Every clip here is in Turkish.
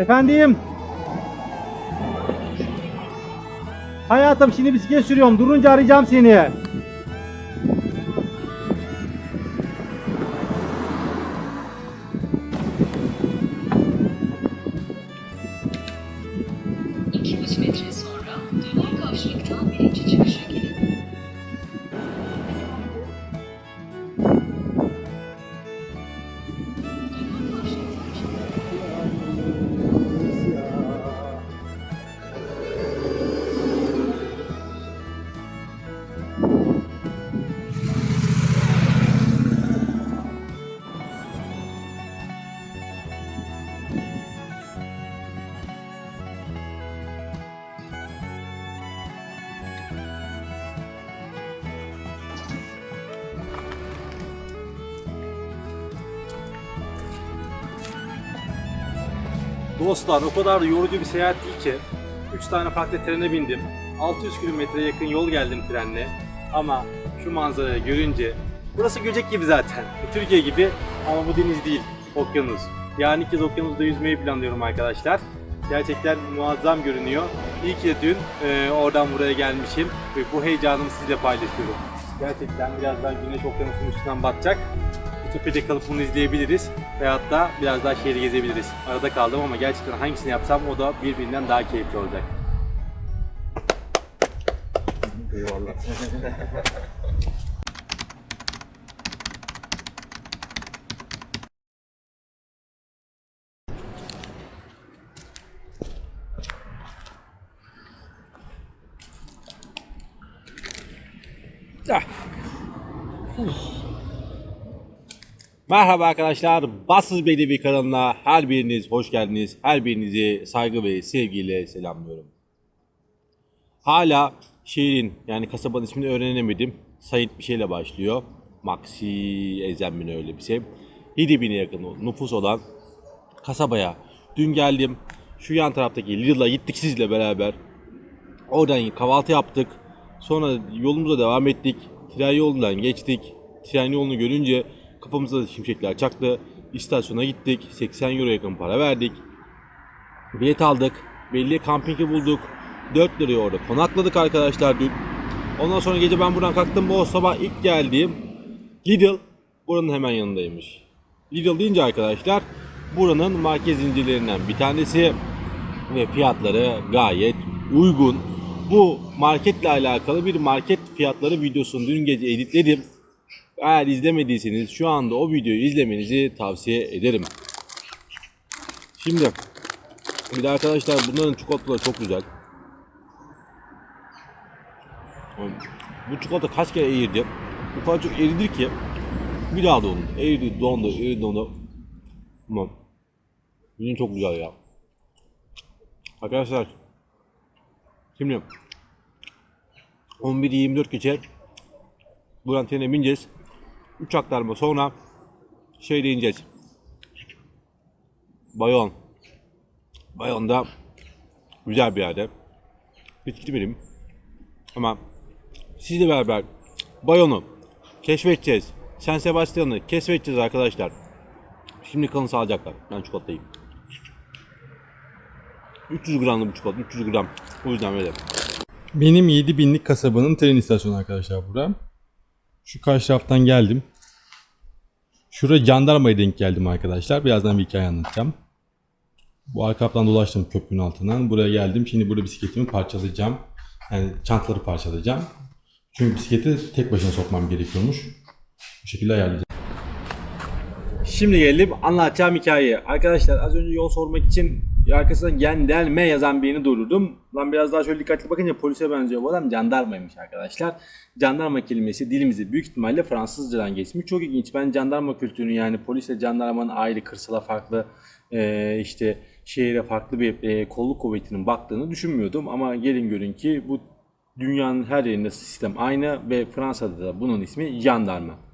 Efendim? Hayatım şimdi bisiklet sürüyorum. Durunca arayacağım seni. Dostlar o kadar yorucu bir seyahat değil ki. 3 tane farklı trene bindim. 600 kilometre yakın yol geldim trenle. Ama şu manzarayı görünce burası Göcek gibi zaten. Türkiye gibi ama bu deniz değil. Okyanus. Yani ilk kez okyanusta yüzmeyi planlıyorum arkadaşlar. Gerçekten muazzam görünüyor. İyi ki de dün e, oradan buraya gelmişim ve bu heyecanımı sizle paylaşıyorum. Gerçekten birazdan güneş okyanusun üstünden batacak. Ütopya'da kalıp bunu izleyebiliriz. Veyahut da biraz daha şehri gezebiliriz. Arada kaldım ama gerçekten hangisini yapsam o da birbirinden daha keyifli olacak. Eyvallah. Merhaba arkadaşlar, Bassız Bedevi kanalına her biriniz hoş geldiniz. Her birinizi saygı ve sevgiyle selamlıyorum. Hala şehrin yani kasabanın ismini öğrenemedim. Sait bir şeyle başlıyor. Maxi Ezenmin öyle bir şey. 7000'e yakın nüfus olan kasabaya dün geldim. Şu yan taraftaki Lidl'a gittik sizle beraber. Oradan kahvaltı yaptık. Sonra yolumuza devam ettik. Tren yolundan geçtik. Tren yolunu görünce kafamızda da şimşekler çaktı. İstasyona gittik. 80 euro yakın para verdik. Bilet aldık. Belli kampingi bulduk. 4 liraya orada konakladık arkadaşlar dün. Ondan sonra gece ben buradan kalktım. Bu sabah ilk geldiğim Lidl buranın hemen yanındaymış. Lidl deyince arkadaşlar buranın market zincirlerinden bir tanesi ve fiyatları gayet uygun. Bu marketle alakalı bir market fiyatları videosunu dün gece editledim. Eğer izlemediyseniz şu anda o videoyu izlemenizi tavsiye ederim. Şimdi bir de arkadaşlar bunların çikolataları çok güzel. Bu çikolata kaç kere eğirdi? Bu kadar çok eridir ki bir daha dondu. Eridi, dondu, eridi, dondu. Ama Bugün çok güzel ya. Arkadaşlar şimdi 11-24 geçe buradan trene bineceğiz. 3 aktarma sonra şeyde ineceğiz. Bayon. Bayon'da güzel bir yerde. Hiç gitmedim. Ama sizle beraber Bayon'u keşfedeceğiz. San Sebastian'ı keşfedeceğiz arkadaşlar. Şimdi kalın sağlayacaklar. Ben çikolatayım. 300 gramlı bu çikolata. 300 gram. O yüzden böyle. Benim 7000'lik kasabanın tren istasyonu arkadaşlar bura. Şu karşı taraftan geldim. Şurada jandarmaya denk geldim arkadaşlar. Birazdan bir hikaye anlatacağım. Bu arka kaptan dolaştım köprünün altından. Buraya geldim. Şimdi burada bisikletimi parçalayacağım. Yani çantaları parçalayacağım. Çünkü bisikleti tek başına sokmam gerekiyormuş. Bu şekilde ayarlayacağım. Şimdi gelelim anlatacağım hikayeyi. Arkadaşlar az önce yol sormak için arkasından gendelme yazan birini durdurdum. Lan biraz daha şöyle dikkatli bakınca polise benziyor. Bu adam jandarmaymış arkadaşlar. Jandarma kelimesi dilimizde büyük ihtimalle Fransızcadan geçmiş. Çok ilginç. Ben jandarma kültürünü yani polisle jandarmanın ayrı, kırsala farklı e, işte şehire farklı bir e, kolluk kuvvetinin baktığını düşünmüyordum. Ama gelin görün ki bu dünyanın her yerinde sistem aynı ve Fransa'da da bunun ismi jandarma.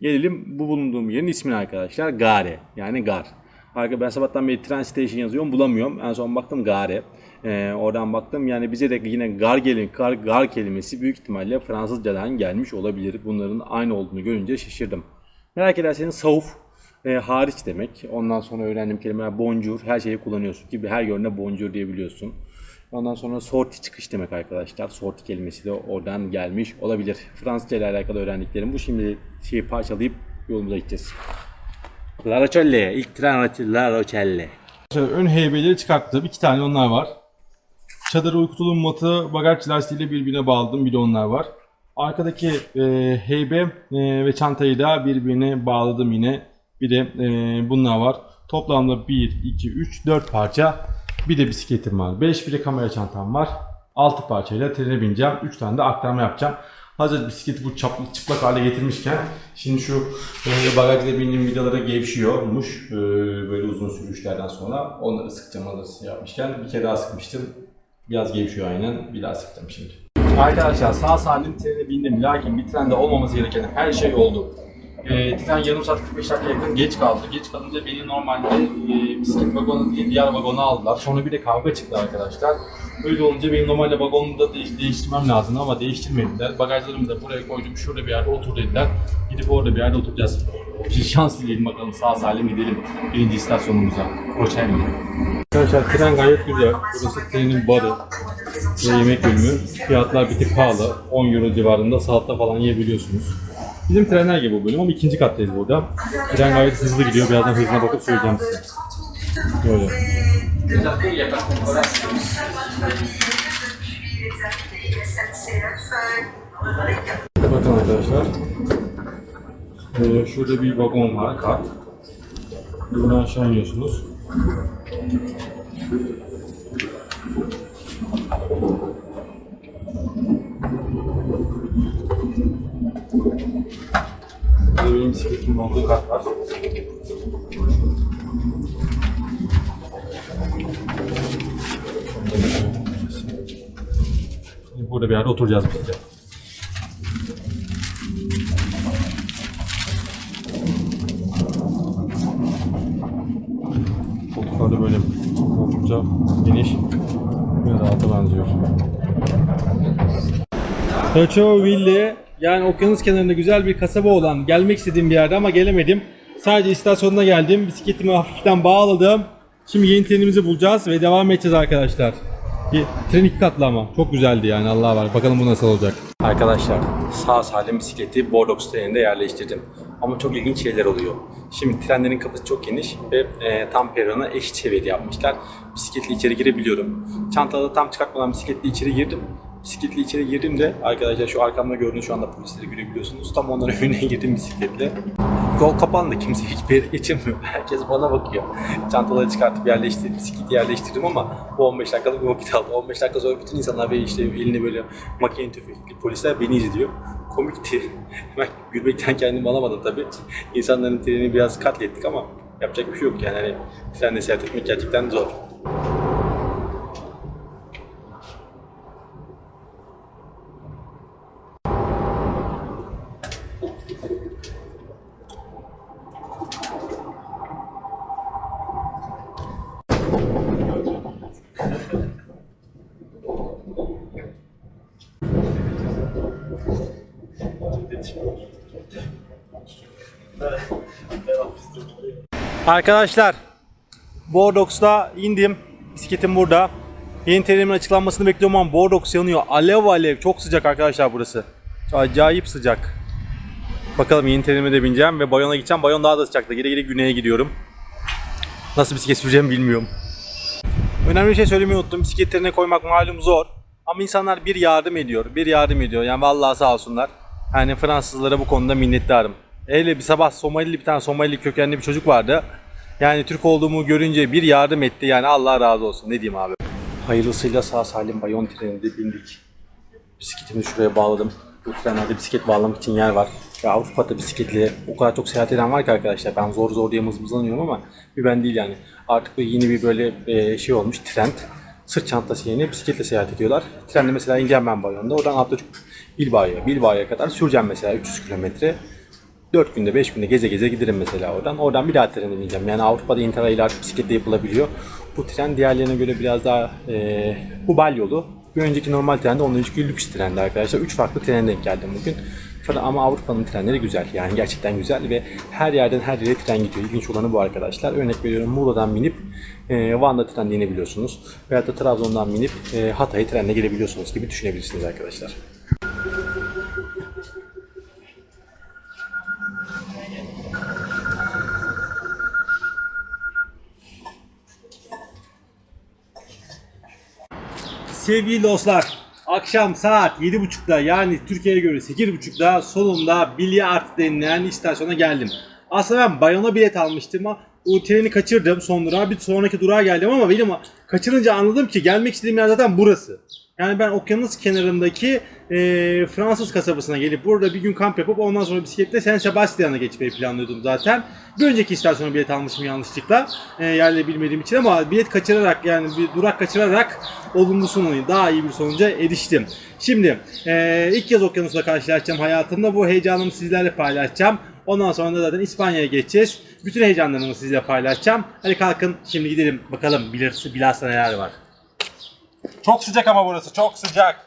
Gelelim bu bulunduğum yerin ismini arkadaşlar. Gare. Yani gar. Arka ben sabahtan beri tren station yazıyorum bulamıyorum. En son baktım Gare. Ee, oradan baktım yani bize de yine gar, gelin, gar, gar kelimesi büyük ihtimalle Fransızcadan gelmiş olabilir. Bunların aynı olduğunu görünce şaşırdım. Merak ederseniz Sauf e, hariç demek. Ondan sonra öğrendiğim kelimeler bonjour, her şeyi kullanıyorsun gibi her gördüğünde bonjour diyebiliyorsun. Ondan sonra sorti çıkış demek arkadaşlar. Sorti kelimesi de oradan gelmiş olabilir. Fransızca ile alakalı öğrendiklerim bu. Şimdi şeyi parçalayıp yolumuza gideceğiz. La Rochelle, ilk tren La Rochelle. Ön heybeleri çıkarttım. İki tane onlar var. Çadır uyku tulum matı bagaj lastiğiyle birbirine bağladım. Bir de onlar var. Arkadaki e, heybe e, ve çantayı da birbirine bağladım yine. Bir de e, bunlar var. Toplamda 1, 2, 3, 4 parça. Bir de bisikletim var. 5 bir de kamera çantam var. 6 parçayla trene bineceğim. 3 tane de aktarma yapacağım. Hazır bisikleti bu çap- çıplak hale getirmişken şimdi şu e, bagajda bindiğim vidalara gevşiyormuş. E, böyle uzun sürüşlerden sonra. Onları sıkacağım hazır yapmışken. Bir kere daha sıkmıştım. Biraz gevşiyor aynen. Bir daha sıktım şimdi. Arkadaşlar sağ salim trene bindim. Lakin bir trende olmaması gereken her şey oldu. E, tren yarım saat 45 dakika yakın geç kaldı. Geç kalınca beni normalde e, bisiklet vagonu değil diğer vagona aldılar. Sonra bir de kavga çıktı arkadaşlar. Öyle olunca benim normalde vagonumu da değiş- değiştirmem lazım ama değiştirmediler. Bagajlarımı da buraya koydum. Şurada bir yerde otur dediler. Gidip orada bir yerde oturacağız. Bir şans dileyelim bakalım sağ salim gidelim birinci istasyonumuza. Roçenli. Arkadaşlar tren gayet güzel. Burası trenin barı ve yemek bölümü. Fiyatlar bir tık pahalı. 10 euro civarında salata falan yiyebiliyorsunuz. Bizim trenler gibi bu bölüm ama ikinci kattayız burada. Tren gayet hızlı gidiyor. Birazdan hızına bakıp söyleyeceğim size. Böyle. Bakın arkadaşlar. Ee, şurada bir vagon var, kat. Buradan aşağı iniyorsunuz. Benim bisikletimin olduğu kat var. Burada bir yerde oturacağız biz de. Koltuklar da böyle oldukça geniş ve rahata benziyor. Koçoville yani okyanus kenarında güzel bir kasaba olan gelmek istediğim bir yerde ama gelemedim. Sadece istasyonuna geldim. Bisikletimi hafiften bağladım. Şimdi yeni trenimizi bulacağız ve devam edeceğiz arkadaşlar. Bir, tren iki katlı ama. Çok güzeldi yani Allah var. Bakalım bu nasıl olacak. Arkadaşlar sağ salim bisikleti Bordeaux treninde yerleştirdim. Ama çok ilginç şeyler oluyor. Şimdi trenlerin kapısı çok geniş ve e, tam perona eşit çeviri yapmışlar. Bisikletle içeri girebiliyorum. Çantada tam çıkartmadan bisikletle içeri girdim. Bisikletle içeri girdim de arkadaşlar şu arkamda gördüğünüz şu anda polisleri görebiliyorsunuz. Tam onların önüne girdim bisikletle. Yol kapandı kimse hiçbir yere geçemiyor. Herkes bana bakıyor. Çantaları çıkartıp yerleştirdim, bisikleti yerleştirdim ama bu 15 dakikalık bir vakit aldı. 15 dakika sonra bütün insanlar beni işte elini böyle makine tüfekli polisler beni izliyor. Komikti. Ben gülmekten kendimi alamadım tabii. İnsanların treni biraz katlettik ama yapacak bir şey yok yani. Hani trenle seyahat etmek gerçekten zor. Arkadaşlar Bordeaux'ta indim. Bisikletim burada. Yeni terimin açıklanmasını bekliyorum ama Bordeaux yanıyor. Alev alev. Çok sıcak arkadaşlar burası. Acayip sıcak. Bakalım yeni terime de bineceğim ve Bayon'a gideceğim. Bayon daha da sıcakta. Geri geri güneye gidiyorum. Nasıl bisiklet süreceğimi bilmiyorum. Önemli bir şey söylemeyi unuttum. Bisikletlerine koymak malum zor. Ama insanlar bir yardım ediyor. Bir yardım ediyor. Yani vallahi sağ olsunlar. Yani Fransızlara bu konuda minnettarım. Hele bir sabah Somalili bir tane Somalili kökenli bir çocuk vardı. Yani Türk olduğumu görünce bir yardım etti. Yani Allah razı olsun. Ne diyeyim abi. Hayırlısıyla sağ salim Bayon treninde bindik. Bisikletimi şuraya bağladım. Bu trenlerde bisiklet bağlamak için yer var. Ve Avrupa'da bisikletle o kadar çok seyahat eden var ki arkadaşlar. Ben zor zor diye mızmızlanıyorum ama bir ben değil yani. Artık böyle yeni bir böyle e, şey olmuş trend. Sırt çantası yerine bisikletle seyahat ediyorlar. Trende mesela ben Bayon'da. Oradan Atatürk Bilbao'ya, Bilbao'ya kadar süreceğim mesela 300 kilometre. 4 günde 5 günde geze geze giderim mesela oradan. Oradan bir daha trene bineceğim. Yani Avrupa'da Interrail artık bisikletle yapılabiliyor. Bu tren diğerlerine göre biraz daha e, hubal yolu. Bir önceki normal trende ondan önceki lüks trendi arkadaşlar. 3 farklı trene denk geldim bugün. Ama Avrupa'nın trenleri güzel. Yani gerçekten güzel ve her yerden her yere tren gidiyor. İlginç olanı bu arkadaşlar. Örnek veriyorum Muğla'dan binip e, Van'da trenle inebiliyorsunuz. Veyahut da Trabzon'dan binip e, trenle gelebiliyorsunuz gibi düşünebilirsiniz arkadaşlar. Sevgili dostlar, akşam saat 7.30'da yani Türkiye'ye göre 8.30'da sonunda Bilyart denilen istasyona geldim. Aslında ben Bayon'a bilet almıştım ama o treni kaçırdım son durağa. Bir sonraki durağa geldim ama benim kaçırınca anladım ki gelmek istediğim yer zaten burası. Yani ben okyanus kenarındaki e, Fransız kasabasına gelip burada bir gün kamp yapıp ondan sonra bisikletle Saint Sebastian'a geçmeyi planlıyordum zaten. Bir önceki istasyona bilet almışım yanlışlıkla e, yerleri bilmediğim için ama bilet kaçırarak yani bir durak kaçırarak olumlu sonucu daha iyi bir sonuca eriştim. Şimdi e, ilk kez okyanusla karşılaşacağım hayatımda bu heyecanımı sizlerle paylaşacağım. Ondan sonra da zaten İspanya'ya geçeceğiz. Bütün heyecanlarımı sizle paylaşacağım. Hadi kalkın şimdi gidelim bakalım bilirse bilhassa neler var. Çok sıcak ama burası çok sıcak.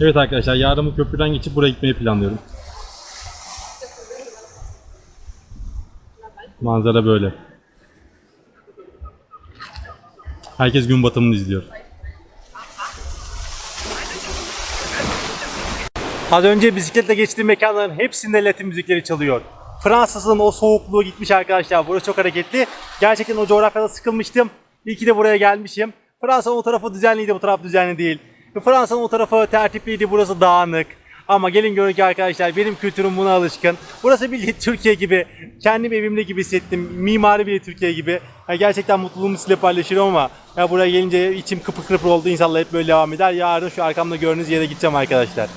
Evet arkadaşlar yarın bu köprüden geçip buraya gitmeyi planlıyorum. Manzara böyle. Herkes gün batımını izliyor. Az önce bisikletle geçtiğim mekanların hepsinde Latin müzikleri çalıyor. Fransız'ın o soğukluğu gitmiş arkadaşlar. Burası çok hareketli. Gerçekten o coğrafyada sıkılmıştım. İyi ki de buraya gelmişim. Fransa'nın o tarafı düzenliydi, bu taraf düzenli değil. Fransa'nın o tarafı tertipliydi, burası dağınık. Ama gelin görün ki arkadaşlar benim kültürüm buna alışkın. Burası bildiğin Türkiye gibi. Kendim evimde gibi hissettim. Mimari bile Türkiye gibi. Ya gerçekten mutluluğumu sizinle paylaşıyorum ama ya buraya gelince içim kıpır kıpır oldu. İnşallah hep böyle devam eder. Yarın şu arkamda gördüğünüz yere gideceğim arkadaşlar.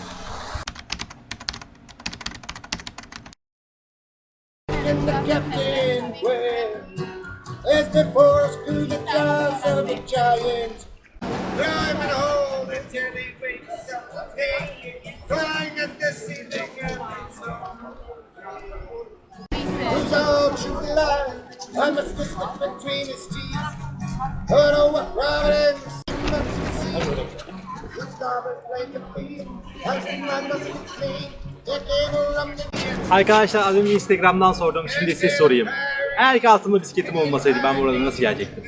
Climbing home All true lie? I must slipped between his teeth. But oh, what providence Arkadaşlar az önce Instagram'dan sordum. Şimdi size sorayım. Eğer ki altımda bisikletim olmasaydı ben burada nasıl gelecektim?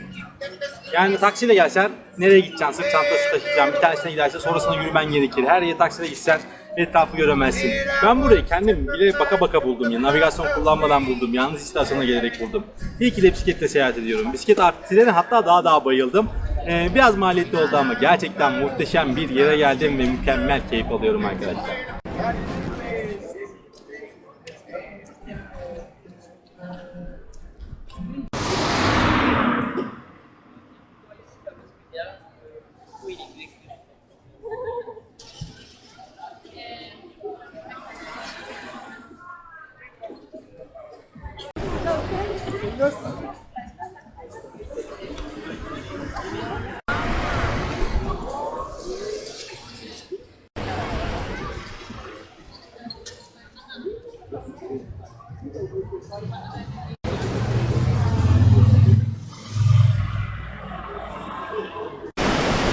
Yani taksiyle gelsen nereye gideceksin? Sırt çantası taşıyacaksın. Bir tanesine gidersen sonrasında yürümen gerekir. Her yere taksiyle gitsen etrafı göremezsin. Ben burayı kendim bile baka baka buldum. Ya. Navigasyon kullanmadan buldum. Yalnız istasyona gelerek buldum. İyi ki de bisikletle seyahat ediyorum. Bisiklet artı hatta daha daha bayıldım. Ee, biraz maliyetli oldu ama gerçekten muhteşem bir yere geldim ve mükemmel keyif alıyorum arkadaşlar.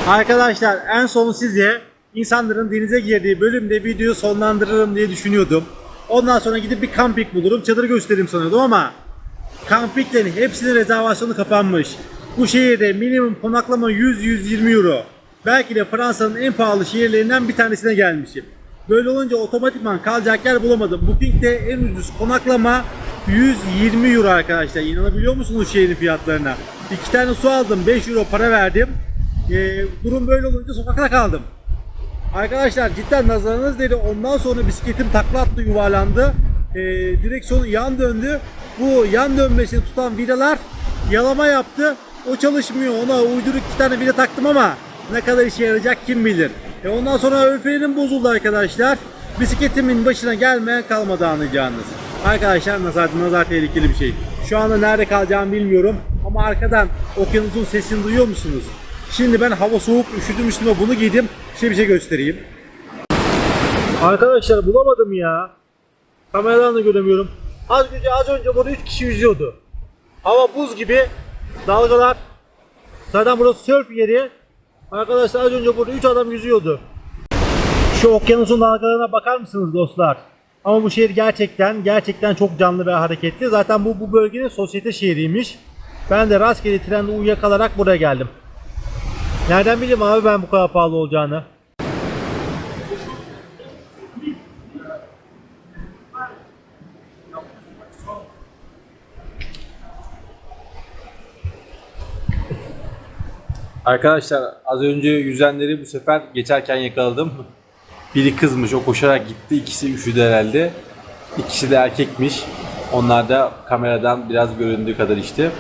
Arkadaşlar en son size insanların denize girdiği bölümde videoyu sonlandırırım diye düşünüyordum. Ondan sonra gidip bir kampik bulurum, çadır gösteririm sanıyordum ama kampiklerin hepsinin rezervasyonu kapanmış. Bu şehirde minimum konaklama 100-120 euro. Belki de Fransa'nın en pahalı şehirlerinden bir tanesine gelmişim. Böyle olunca otomatikman kalacak yer bulamadım. Booking'de en ucuz konaklama 120 euro arkadaşlar. İnanabiliyor musunuz şehrin fiyatlarına? İki tane su aldım 5 euro para verdim. Ee, durum böyle olunca sokakta kaldım. Arkadaşlar cidden nazarınız dedi. Ondan sonra bisikletim takla attı yuvarlandı. e, direksiyonu yan döndü. Bu yan dönmesini tutan vidalar yalama yaptı. O çalışmıyor. Ona uyduruk iki tane vida taktım ama ne kadar işe yarayacak kim bilir. E ondan sonra ön bozuldu arkadaşlar. Bisikletimin başına gelmeyen kalmadı anlayacağınız. Arkadaşlar nazar, nazar tehlikeli bir şey. Şu anda nerede kalacağımı bilmiyorum. Ama arkadan okyanusun sesini duyuyor musunuz? Şimdi ben hava soğuk üşüdüm üstüme bunu giydim. Size bir şey göstereyim. Arkadaşlar bulamadım ya. Kameradan da göremiyorum. Az önce az önce burada 3 kişi yüzüyordu. Hava buz gibi. Dalgalar. Zaten burası surf yeri. Arkadaşlar az önce burada 3 adam yüzüyordu. Şu okyanusun dalgalarına bakar mısınız dostlar? Ama bu şehir gerçekten gerçekten çok canlı ve hareketli. Zaten bu bu bölgenin sosyete şehriymiş. Ben de rastgele trende uyuyakalarak buraya geldim. Nereden bileyim abi ben bu kadar pahalı olacağını? Arkadaşlar az önce yüzenleri bu sefer geçerken yakaladım. Biri kızmış o koşarak gitti. ikisi üşüdü herhalde. İkisi de erkekmiş. Onlar da kameradan biraz göründüğü kadar işte.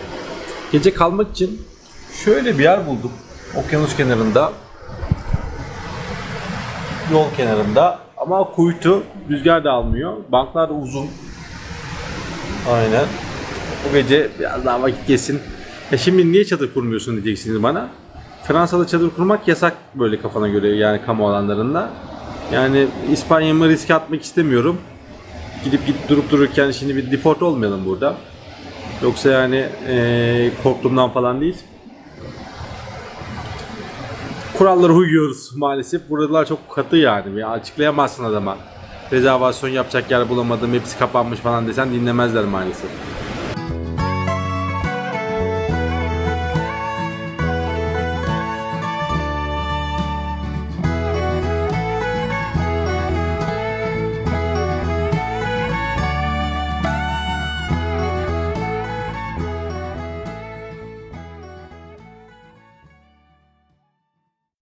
Gece kalmak için şöyle bir yer buldum. Okyanus kenarında. Yol kenarında. Ama kuytu rüzgar da almıyor. Banklar da uzun. Aynen. Bu gece biraz daha vakit geçsin. E şimdi niye çadır kurmuyorsun diyeceksiniz bana. Fransa'da çadır kurmak yasak böyle kafana göre yani kamu alanlarında. Yani İspanya'mı riske atmak istemiyorum. Gidip gidip durup dururken şimdi bir deport olmayalım burada. Yoksa yani eee korktuğumdan falan değil. Kurallara uyuyoruz maalesef. Buralar çok katı yani. Ya açıklayamazsın adama. Rezervasyon yapacak yer bulamadım, hepsi kapanmış falan desen dinlemezler maalesef.